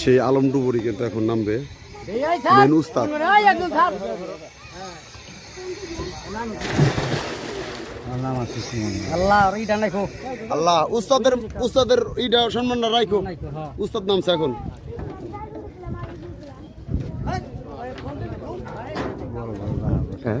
সেই আলম ডুবুরি কিন্তু এখন নামবে। মেন উস্তাদ। আল্লাহ, উস্তাদের উস্তাদের ইটা সম্মানটা উস্তাদ নামছে এখন। হ্যাঁ।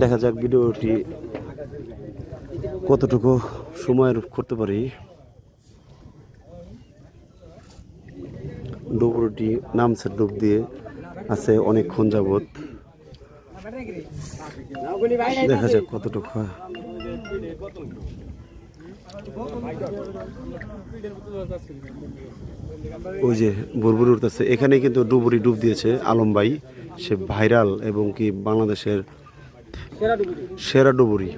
দেখা যাক ভিডিওটি কতটুকু সময়ের করতে পারি। ডুবুরিটি নামছে ডুব দিয়ে আছে অনেকক্ষণ যাবত দেখা যাক কতটুকু ওই যে বুরবুরি উঠতেছে এখানে কিন্তু ডুবুরি ডুব দিয়েছে আলম ভাই সে ভাইরাল এবং কি বাংলাদেশের সেরা ডুবুরি।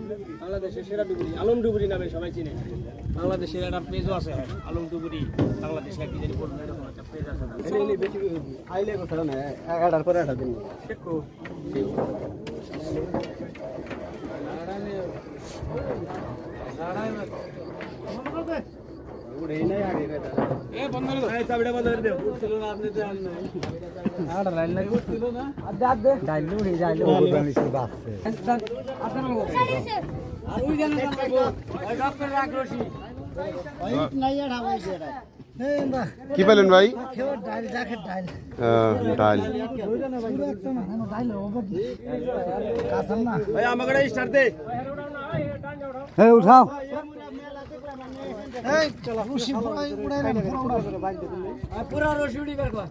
বাংলাদেশের সেরা ডুবুরি। আলম ডুবুরি নামে সবাই চিনে। বাংলাদেশের একটা পেজও আছে। আলম ডুবুরি বাংলাদেশ একই জানি পড়বে এরকম একটা পেজ আছে আইলে কথা না এটার পরে এটা দিন। দেখো কি পেলেন ভাই আহ, ডাল ভাই আমাকে স্টার্ট দে হ্যাঁ উঠাও পুরা রশি উড়ি বের কর।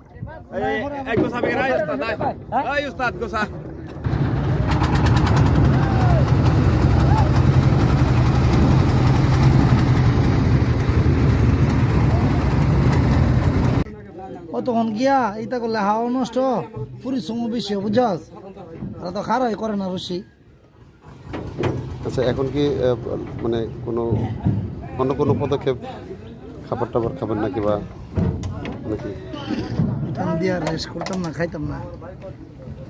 এক গোসা বেগে রাই উস্তাদ আই উস্তাদ গোসা ও তখন গিয়া এইটা করলে হাওয়া নষ্ট পরিশ্রম বেশি বুঝছস? ওরা তো খারাই করে না রশি। আচ্ছা এখন কি মানে কোনো অন্য কোনো পদক্ষেপ খাবার টাবার খাবেন নাকি বা নাকি? টান দিয়া রেস্ট করতাম না, খাইতাম না।